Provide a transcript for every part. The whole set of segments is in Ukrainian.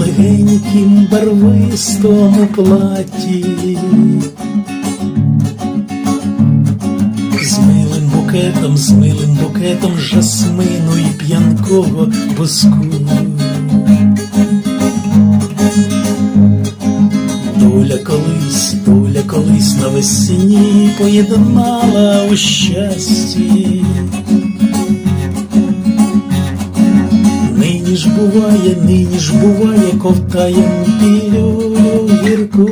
легенькім барвистому платі. З милим букетом, з милим букетом жасмину і п'янкого воску. Доля колись, доля колись навесні поєднала у щасті. Нині ж буває, нині ж буває, ковтаєм пілю гірку.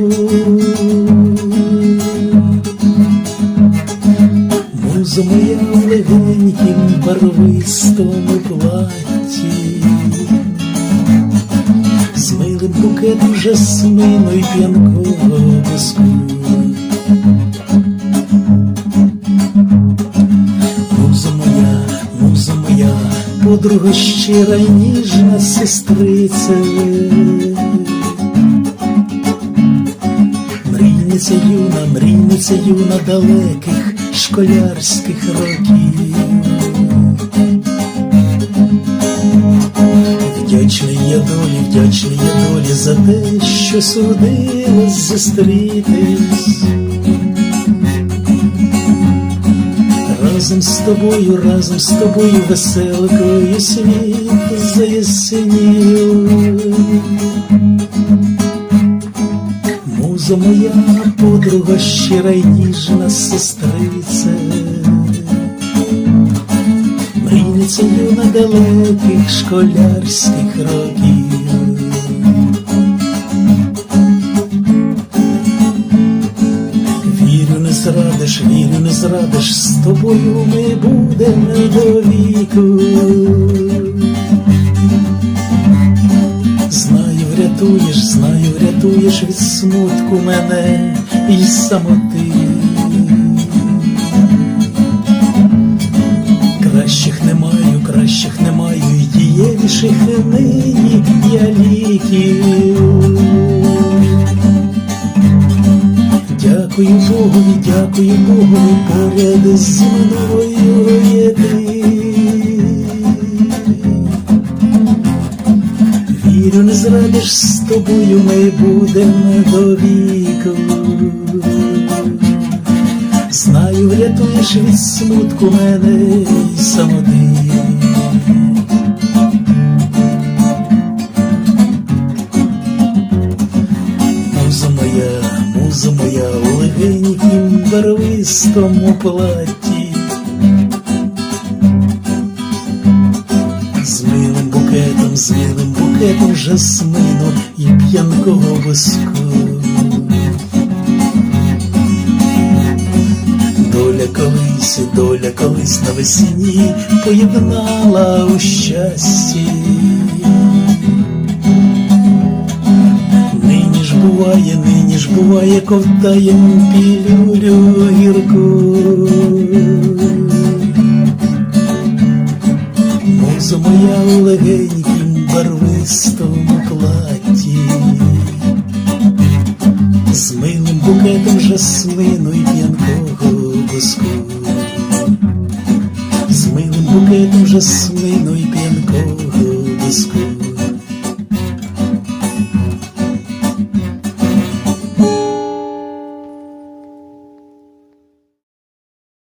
Муза моя в легенькім барвистому платі, з милим букетом жасмину й п'янкого піску. Подруга щира й ніжна сестриця. Мрійниця юна, мрійниця юна далеких школярських років. Вдячний я долі, вдячний я долі за те, що судилось зустрітись. Разом з тобою, разом з тобою веселкою світ заясенів. Муза моя подруга щира й ніжна сестриця, мрійниця юна далеких школярських років. Зрадиш, вірю, не зрадиш, з тобою ми будемо до віку. Знаю, врятуєш, знаю, врятуєш від смутку мене і самоти. Кращих не маю, кращих не маю, і дієвіших нині я ліків. Богові, дякую Богові, поряд зі мною є ти. Вірю, не зрадиш з тобою, ми будемо до віку. Знаю, врятуєш від смутку мене й самоти. Барвистому платі. З милим букетом, з милим букетом жасмину і п'янкого воску. Доля колись, доля колись навесні поєднала у щасті. Нині ж буває, нині ж буває, ковтаєм пілюлю гірку. Муза моя у легенькім барвистому платі, з милим букетом жасмину і п'янкого воску, з милим букетом жасмину і п'янкого воску.